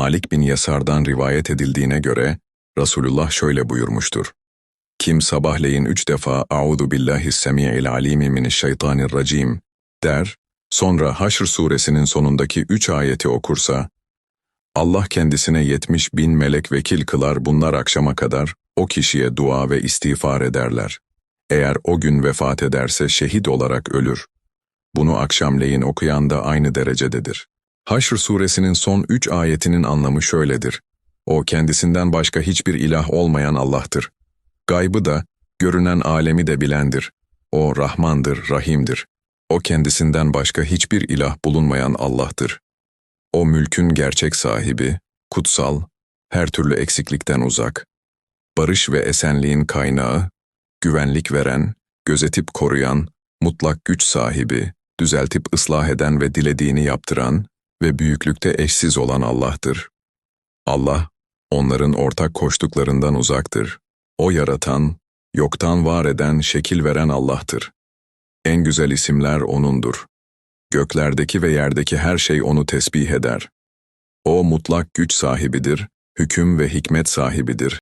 Malik bin Yasar'dan rivayet edildiğine göre Resulullah şöyle buyurmuştur. Kim sabahleyin üç defa "Auzu billahi semi'il alimi mineşşeytanirracim" der, sonra Haşr suresinin sonundaki üç ayeti okursa, Allah kendisine yetmiş bin melek vekil kılar bunlar akşama kadar o kişiye dua ve istiğfar ederler. Eğer o gün vefat ederse şehit olarak ölür. Bunu akşamleyin okuyan da aynı derecededir. Haşr suresinin son üç ayetinin anlamı şöyledir. O kendisinden başka hiçbir ilah olmayan Allah'tır. Gaybı da, görünen alemi de bilendir. O Rahmandır, Rahim'dir. O kendisinden başka hiçbir ilah bulunmayan Allah'tır. O mülkün gerçek sahibi, kutsal, her türlü eksiklikten uzak, barış ve esenliğin kaynağı, güvenlik veren, gözetip koruyan, mutlak güç sahibi, düzeltip ıslah eden ve dilediğini yaptıran ve büyüklükte eşsiz olan Allah'tır. Allah, onların ortak koştuklarından uzaktır. O yaratan, yoktan var eden, şekil veren Allah'tır. En güzel isimler O'nundur. Göklerdeki ve yerdeki her şey O'nu tesbih eder. O mutlak güç sahibidir, hüküm ve hikmet sahibidir,